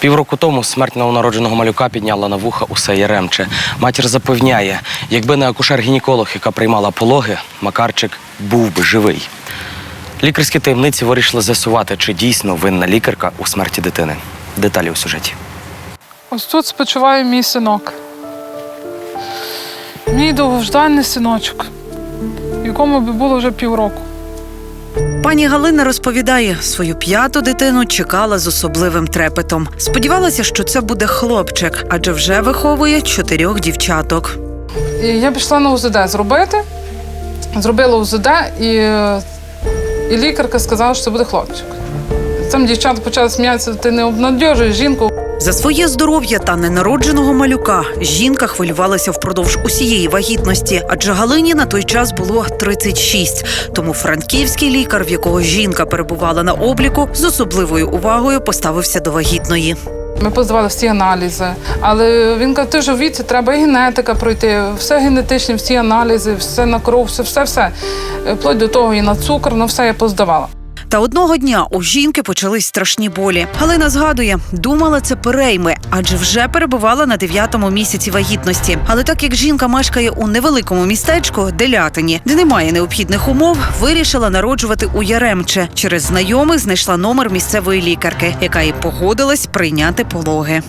Півроку тому смерть новонародженого малюка підняла на вуха усе Яремче. Матір запевняє, якби не акушер-гінеколог, яка приймала пологи, Макарчик був би живий. Лікарські таємниці вирішили з'ясувати, чи дійсно винна лікарка у смерті дитини. Деталі у сюжеті. Ось тут спочиває мій синок. Мій довгожданий синочок, якому би було вже півроку. Пані Галина розповідає, свою п'яту дитину чекала з особливим трепетом. Сподівалася, що це буде хлопчик, адже вже виховує чотирьох дівчаток. І я пішла на УЗД зробити. Зробила УЗД, і, і лікарка сказала, що це буде хлопчик. Там дівчата почали сміятися, ти не обнадьожуєш жінку. За своє здоров'я та ненародженого малюка жінка хвилювалася впродовж усієї вагітності, адже Галині на той час було 36. Тому франківський лікар, в якого жінка перебувала на обліку, з особливою увагою поставився до вагітної. Ми поздавали всі аналізи, але він каже, ти вже в віці, треба і генетика пройти, все генетичні, всі аналізи, все на кров, все, все, все. Вплоть до того і на цукор, ну все я поздавала. Та одного дня у жінки почались страшні болі. Галина згадує, думала, це перейми, адже вже перебувала на дев'ятому місяці вагітності. Але так як жінка мешкає у невеликому містечку Делятині, де немає необхідних умов, вирішила народжувати у Яремче. Через знайомих знайшла номер місцевої лікарки, яка і погодилась прийняти пологи.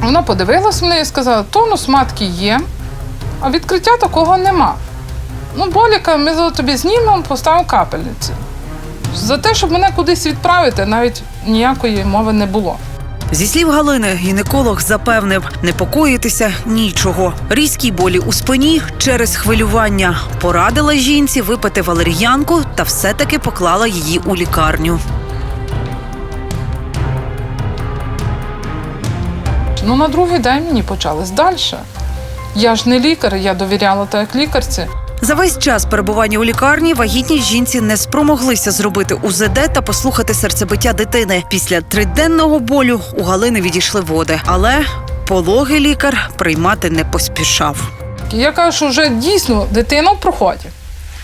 Вона подивилась мене і сказала, тонус матки є, а відкриття такого нема. Ну, боліка, ми за тобі знімемо, поставимо капельниці. За те, щоб мене кудись відправити, навіть ніякої мови не було. Зі слів Галини, гінеколог запевнив, непокоїтися нічого. Різкі болі у спині через хвилювання. Порадила жінці випити валер'янку та все-таки поклала її у лікарню. Ну, на другий день мені почалось далі. Я ж не лікар, я довіряла так лікарці. За весь час перебування у лікарні вагітній жінці не спромоглися зробити УЗД та послухати серцебиття дитини. Після триденного болю у Галини відійшли води, але пологи лікар приймати не поспішав. Я кажу, що вже дійсно дитина в проході.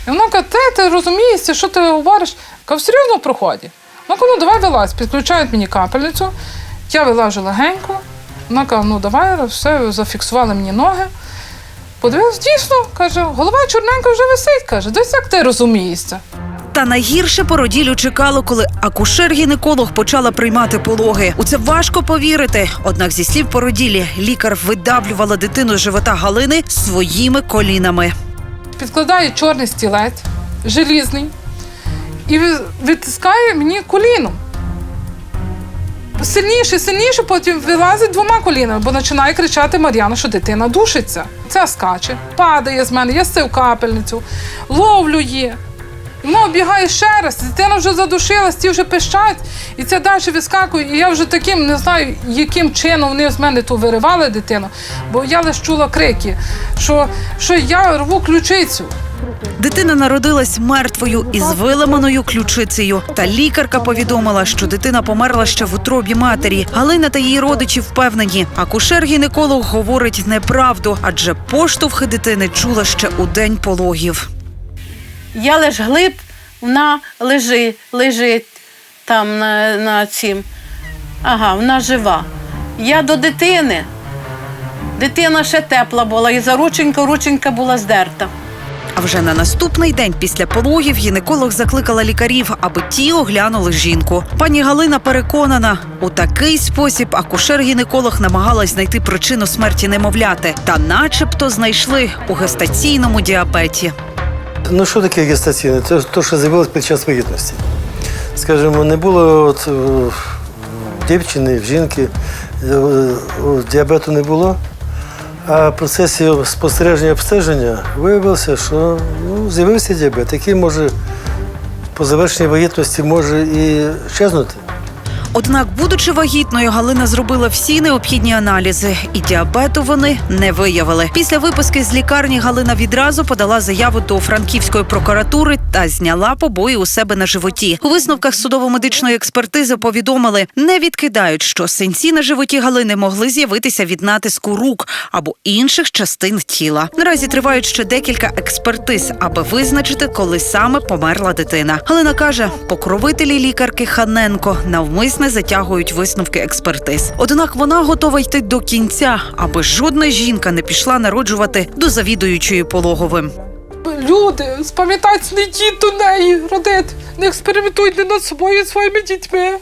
І вона каже, те, ти розумієшся, що ти говориш? Кажу, серйозно в проході. Ну давай вилазь, підключають мені капельницю. Я вилажу легенько. Вона каже, ну давай, все, зафіксували мені ноги. Подивилась, дійсно, каже, голова чорненька вже висить. Каже, десь як ти розумієшся. Та найгірше породілю чекало, коли акушер-гінеколог почала приймати пологи. У це важко повірити. Однак, зі слів породілі, лікар видавлювала дитину з живота Галини своїми колінами. Підкладає чорний стілець, желізний, і ви- витискає мені коліном. Сильніше, сильніше, потім вилазить двома колінами, бо починає кричати Мар'яна, що дитина душиться. Ця скаче, падає з мене, я сив капельницю, ловлю її. І Вона оббігає ще раз, дитина вже задушилась, ті вже пищать, і це далі вискакує. І я вже таким не знаю, яким чином вони з мене ту виривали дитину, бо я лише чула крики, що, що я рву ключицю. Дитина народилась мертвою із виламаною ключицею. Та лікарка повідомила, що дитина померла ще в утробі матері. Галина та її родичі впевнені. Акушер-гінеколог говорить неправду, адже поштовхи дитини чула ще у день пологів. Я лиш глиб, вона лежи, лежить там на, на цім. Ага, вона жива. Я до дитини. Дитина ще тепла була, і за рученька, рученька була здерта. А вже на наступний день після пологів гінеколог закликала лікарів, аби ті оглянули жінку. Пані Галина переконана, у такий спосіб акушер-гінеколог намагалась знайти причину смерті немовляти, та начебто знайшли у гестаційному діабеті. Ну, що таке гестаційне? Це те, що з'явилось під час вагітності. Скажімо, не було от, е, дівчини, жінки, е, діабету не було. А в процесі спостереження обстеження виявилося, що ну, з'явився діабет, який може по завершенні вагітності може і щезнути. Однак, будучи вагітною, Галина зробила всі необхідні аналізи, і діабету вони не виявили. Після виписки з лікарні Галина відразу подала заяву до франківської прокуратури та зняла побої у себе на животі. У висновках судово-медичної експертизи повідомили, не відкидають, що синці на животі Галини могли з'явитися від натиску рук або інших частин тіла. Наразі тривають ще декілька експертиз, аби визначити, коли саме померла дитина. Галина каже, покровителі лікарки Ханенко навмисне затягують висновки експертиз. Однак вона готова йти до кінця, аби жодна жінка не пішла народжувати до завідуючої пологовим. Люди, спам'ятайте, не йдіть до неї родити, не експериментуйте над собою і своїми дітьми.